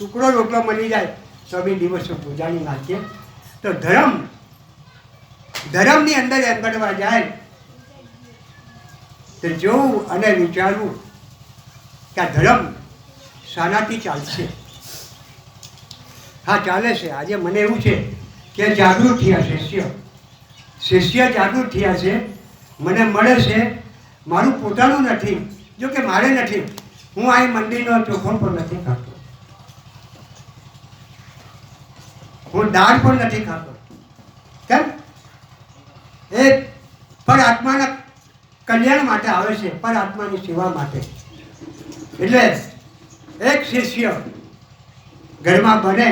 ટુકડો રોટલો મળી જાય, તો દિવસો પૂજાની નાખીએ તો ધર્મ, ધર્મની અંદર એમ કરવા જાય. તો જોવું અને વિચારવું કે આ ધર્મ શાનાથી ચાલશે. હા, ચાલે છે. આજે મને એવું છે કે જાગૃત થયા શિષ્ય. શિષ્ય જાગૃત થયા છે. મને મળે છે. મારું પોતાનું નથી જો કે મારે નથી. હું આ મંદિરનો ચોખ્ખો પણ નથી ખાતો હું દાળ પણ નથી ખાતો. કેમ? એ પણ આત્માના કલ્યાણ માટે આવે છે પર આત્માની સેવા માટે. એટલે એક શિષ્ય ઘરમાં બને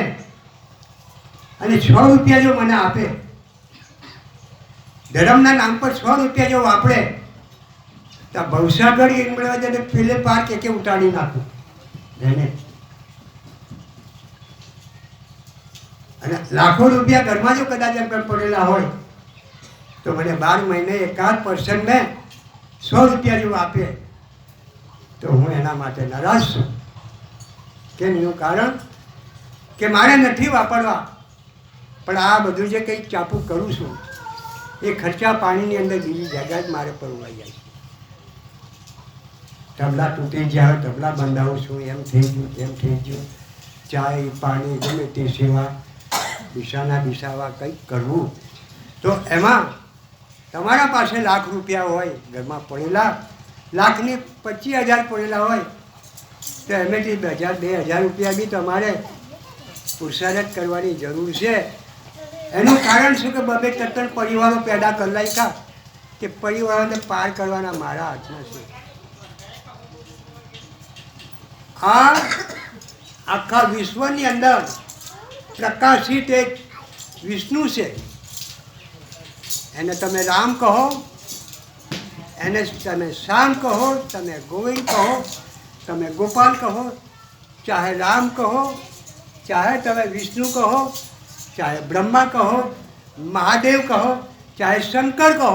અને છ રૂપિયા જો મને આપે, ધર્મના નામ પર સો રૂપિયા જો વાપરે, તો ભવસાગર મળવા જાય પેલે પાર કે ઉતાડી ઉતારી નાખું. એને અને લાખો રૂપિયા ઘરમાં જો કદાચ એમ કંઈ પડેલા હોય, તો મને બાર મહિને એકાદ પર્સનને સો રૂપિયા જેવું આપે. તો હું એના માટે નારાજ છું. કેમ એનું કારણ? કે મારે નથી વાપરવા. પણ આ બધું જે કંઈક ચાપુ કરું છું, એ ખર્ચા પાણીની અંદર બીજી જગ્યા જ મારે પરવાઈ જાય તબલા તૂટી જાય, તબલા બંધાવું છું, એમ થઈ ગયું, તેમ થઈ ગયું. ચાય, પાણી ગમે તે સેવા દિશાના દિશાવા કંઈક કરવું. તો એમાં તમારા પાસે લાખ રૂપિયા હોય, ઘરમાં પડેલા, લાખની પચીસ હજાર પડેલા હોય, તો એમાંથી બે હજાર બે હજાર રૂપિયા બી તમારે પુરુષાર્થ કરવાની જરૂર છે. એનું કારણ શું કે બબે તત્તર પરિવારો પેદા કરલાઈ કા કે પરિવારોને પાર કરવાના મારા હાથમાં છે. આ આખા વિશ્વની અંદર પ્રકાશિત એક વિષ્ણુ છે. એને તમે રામ કહો, એને તમે શ્યામ કહો, તમે ગોવિંદ કહો, તમે ગોપાલ કહો, ચાહે રામ કહો, ચાહે તમે વિષ્ણુ કહો, ચાહે બ્રહ્મા કહો, મહાદેવ કહો, ચાહે શંકર કહો.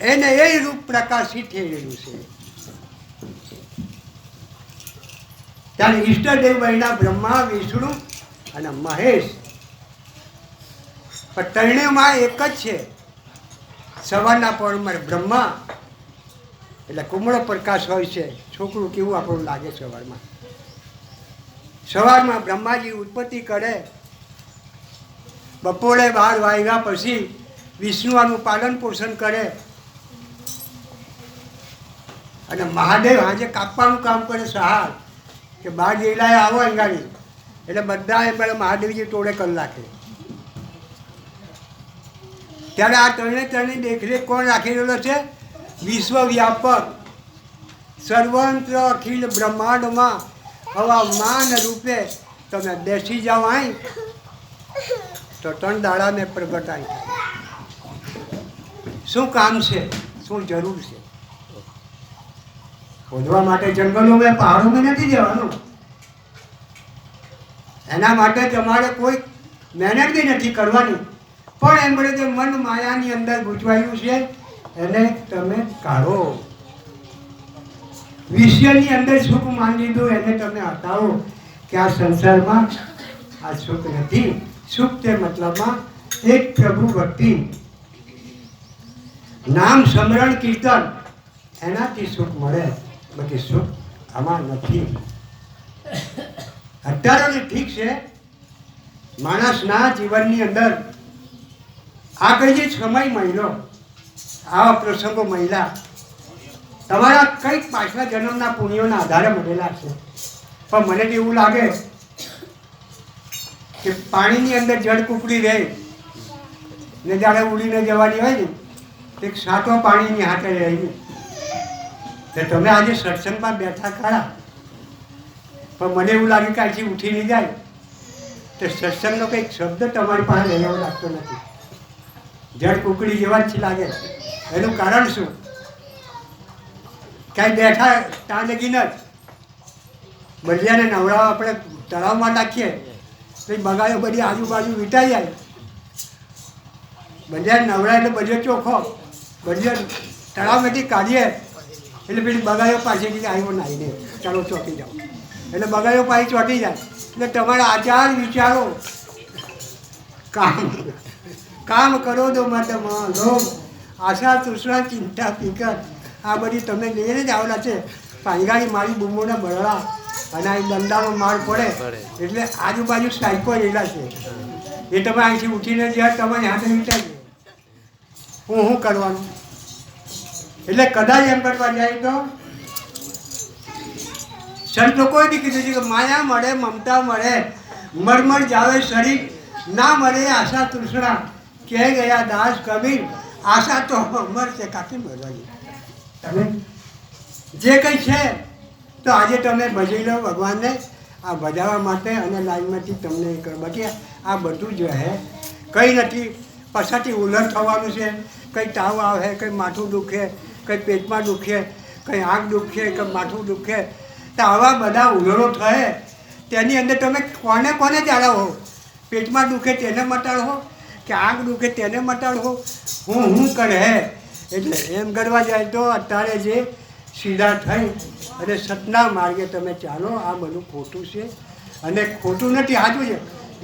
એને એ રૂપ પ્રકાશિત થયેલું છે. ત્યારે ઈષ્ટદેવ મહિના બ્રહ્મા, વિષ્ણુ અને મહેશ, પણ ત્રણેયમાં એક જ છે. સવારના પરમાં બ્રહ્મા, એટલે કુમળો પ્રકાશ હોય છે. છોકરું કેવું આપણું લાગે સવારમાં? સવારમાં બ્રહ્માજી ઉત્પત્તિ કરે. બપોરે બાર વાગ્યા પછી વિષ્ણુનું પાલન પોષણ કરે. અને મહાદેવ આજે કાપવાનું કામ કરે સહાર કે બાર જિલ્લાએ આવો અંગાડી એટલે બધા એમ પેલા મહાદેવજી ટોળે કરી નાખે. ત્યારે આ ત્રણે ત્રણની દેખરેખ કોણ રાખી રહેલો છે? વિશ્વવ્યાપક, સર્વંત્ર અખિલ બ્રહ્માંડમાં હવા માન રૂપે તમે બેસી જાઓ અહીં, તો ત્રણ દાડા મેં પ્રગટાઈ શું કામ છે? શું જરૂર છે? ખોદવા માટે જંગલોમાં પહાડોમાં નથી જવાનું. એના માટે તમારે કોઈ મહેનત બી નથી કરવાની. પણ એમ પડે કે મન માયાની અંદર ગૂંચવાયું છે, એને તમે કાઢો. વિષયની અંદર સુખ માની લીધું એને તમે હટાવો. કે આ સંસારમાં આ સુખ નથી. સુખ તે મતલબમાં એક પ્રભુ ભક્તિ. નામ સ્મરણ કીર્તન, એનાથી સુખ મળે. બાકી સુખ આમાં નથી. અત્યારે ને ઠીક છે? માણસના જીવનની અંદર આ કઈ જે સમય મહિલો આવા પ્રસંગો મહિલા તમારા કંઈક પાછલા જન્મના પુણ્યોના આધારે મળેલા છે. પણ મને તો એવું લાગે કે પાણીની અંદર જળ કૂકડી રહે, ને જાણે ઉડીને જવાની હોય ને, એક સાતો પાણીની હાથે રહે તો તમે આજે સત્સંગમાં બેઠા ખરા. પણ મને એવું લાગે કે અહીંથી ઉઠી નહીં જાય. તો સત્સંગનો કંઈક શબ્દ તમારી પાસે રહેવો લાગતો નથી. જળ કુકડી જેવા જ લાગે એનું કારણ શું? ક્યાંય બેઠા ત્યાં લગી જ. બલિયાને નવડાવવા આપણે તળાવમાં નાખીએ, તો બગાયો બધી આજુબાજુ વીંટાઈ જાય. બલિયાને નવડાય એટલે બલિયો ચોખ્ખો બલિયો તળાવમાંથી કાઢીએ, એટલે પેલી બગાડો પાસેથી આવ્યો નાહીને. ચાલો ચોકી જાઓ. એટલે બગાડો પાછી ચોટી જાય. એટલે તમારા આચાર વિચારો. કામ કામ કરો તો માટે લોભ આશા તૃષ્ણા ચિંતા ફિકર. આ બધી તમને લઈને જ આવેલા છે. પાંગાળી મારી બૂમોના બળડા અને આ દંડાનો માર પડે. એટલે આજુબાજુ સાયકો રહેલા છે. એ તમે અહીંથી ઉઠીને જ્યાં તમારી હાથે વિચારજો હું શું કરવાનું? એટલે કદાચ એમ કરવા જાય તો સંત કોઈ બી કીધું છે કે માયા મળે, મમતા મળે, મરમર જાવે શરીર, ના મળે આશા તૃષ્ણા. કે ગયા દાસ કબીર, આશા તો અમર છે કાકી મળવાની તમે? જે કંઈ છે, તો આજે તમે ભજી લો ભગવાનને. આ ભજાવવા માટે અને લાઈનમાંથી તમને એ કરો બાકી આ બધું જ હે. કંઈ નથી. પછાથી ઉલર થવાનું છે. કંઈ તાવ આવે, કંઈ માથું દુખે, કંઈ પેટમાં દુખે, કંઈ આંખ દુખે, કંઈ માથું દુખે. તો આવા બધા ઉધરો થાય, તેની અંદર તમે કોને કોને જાળવો? પેટમાં દુખે તેને મટાડો કે આંખ દુખે તેને મટાડો હું હું કરે? એટલે એમ કરવા જાય તો અત્યારે જે સીધા થઈ અને સતના માર્ગે તમે ચાલો, આ બધું ખોટું છે. અને ખોટું નથી સાચું છે.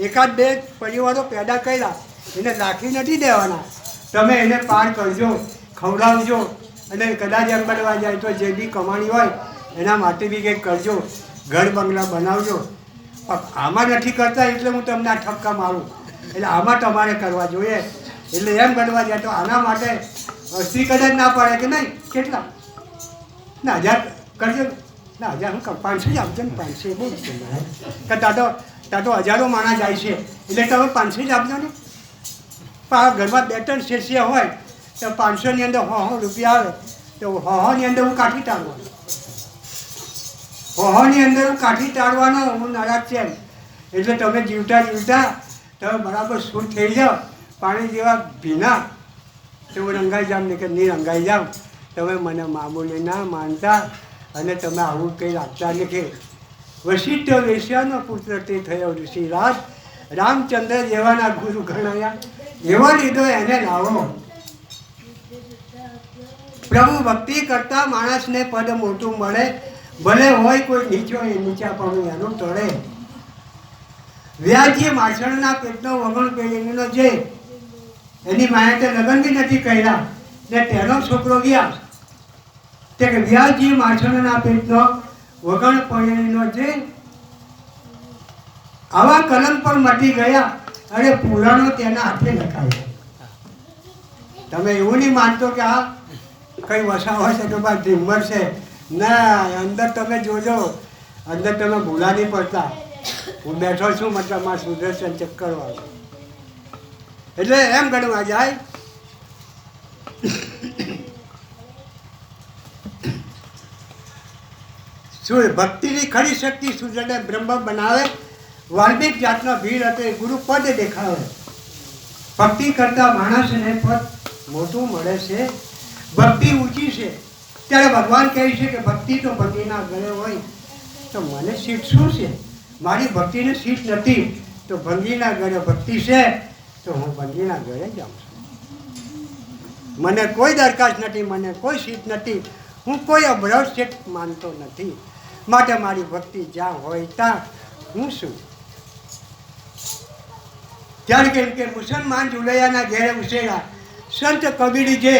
એકાદ બે પરિવારો પેદા કર્યા, એને રાખી નથી દેવાના. તમે એને પાર કરજો, ખવડાવજો. અને કદાચ એમ કરવા જાય તો જે બી કમાણી હોય એના માટે બી કંઈક કરજો, ઘર બંગલા બનાવજો. પણ આમાં નથી કરતા એટલે હું તમને આ ઠપકા મારું. એટલે આમાં તમારે કરવા જોઈએ. એટલે એમ કરવા જાય તો આના માટે સ્ત્રી કદાચ ના પડે કે નહીં? કેટલા? ના, હજાર કરજો. ના, હજાર હું પાંચસો જ આપજો ને, પાંચસો એ બહુ કે તાતો તાતો હજારો માણસ જાય છે. એટલે તમે પાંચસો જ આપજો ને. પણ આ ઘરમાં બે ત્રણ શેષિયા હોય, તો પાંચસોની અંદર હો હો રૂપિયા આવે, તો હો, હોની અંદર હું કાઠી ટાળવાનો હોહોની અંદર કાઠી ટાળવાનો હું નારાજ છે એટલે તમે જીવતા જીવતા તમે બરાબર શું થઈ જાઓ પાણી જેવા ભીના. તો હું રંગાઈ જાઉં ને કે નહીં રંગાઈ જાવ? તમે મને મામૂલી ના માનતા અને તમે આવું કંઈ રાખતા નથી. વશિષ્ઠ વેશ્યાનો પુત્ર તે થયો ઋષિરાજ. રામચંદ્ર જેવાના ગુરુ ગણાયા. એવો લીધો એને લાવો. પ્રભુ ભક્તિ કરતા માણસને પદ મોટું મળે. ભલે હોય કોઈ નીચો એ નીચા પણ એનું તળે. વ્યાજી માછળના પેટનો વગણ પેલીનો છે એની માએ લગ્ન બી નથી કર્યા. ને તેનો છોકરો ગયા. તે કે વ્યાજી માછળના પેટનો વગણ પેલીનો છે આવા કલમ પણ મટી ગયા. અને પુરાણો તેના હાથે લખાય. તમે એવું નહીં માનતો કે આ કઈ વસાવા છે કે બા ઢીમર છે. ના, અંદર તમે જોજો. અંદર તમે ભૂલા નહીં પડતા. હું બેઠો છું, મતલબ મારા સુદર્શન ચક્કર વાળો. એટલે એમ ગણવા જાય. શું ભક્તિની ખરી શક્તિ સૂર્યને બ્રહ્મ બનાવે. વાલ્મિક જાતનો ભીડ હતો ગુરુ પદ દેખાવે. ભક્તિ કરતા માણસને પદ મોટું મળે છે. ભક્તિ ઊંચી છે. ત્યારે ભગવાન કહે છે કે ભક્તિ તો ભગીના ગળે હોય. તો મને સીટ શું છે? મારી ભક્તિને સીટ નથી. તો ભંગીના ગળે ભક્તિ છે? તો હું ભંગીના ગળે જાઉં છું. મને કોઈ દરખાસ્ત નથી, મને કોઈ સીટ નથી. હું કોઈ અભ્રવ સીટ માનતો નથી. માટે મારી ભક્તિ જ્યાં હોય ત્યાં હું શું ત્યારે કેમ કે મુસલમાન જુલૈયાના ઘેરે ઉછેરા સંત કબીરી જે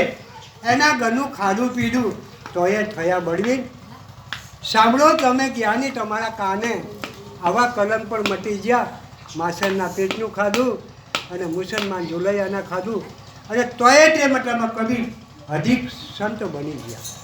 એના ઘરનું ખાધું પીધું. તો એ થયા બળવી. સાંભળો, તમે જ્ઞાની તમારા કાને આવા કલમ પણ મટી ગયા? માસરના પેટનું ખાધું અને મુસલમાન જુલૈયાના ખાધું. અને તોય તે મતલબમાં કવિ અધિક સંત બની ગયા.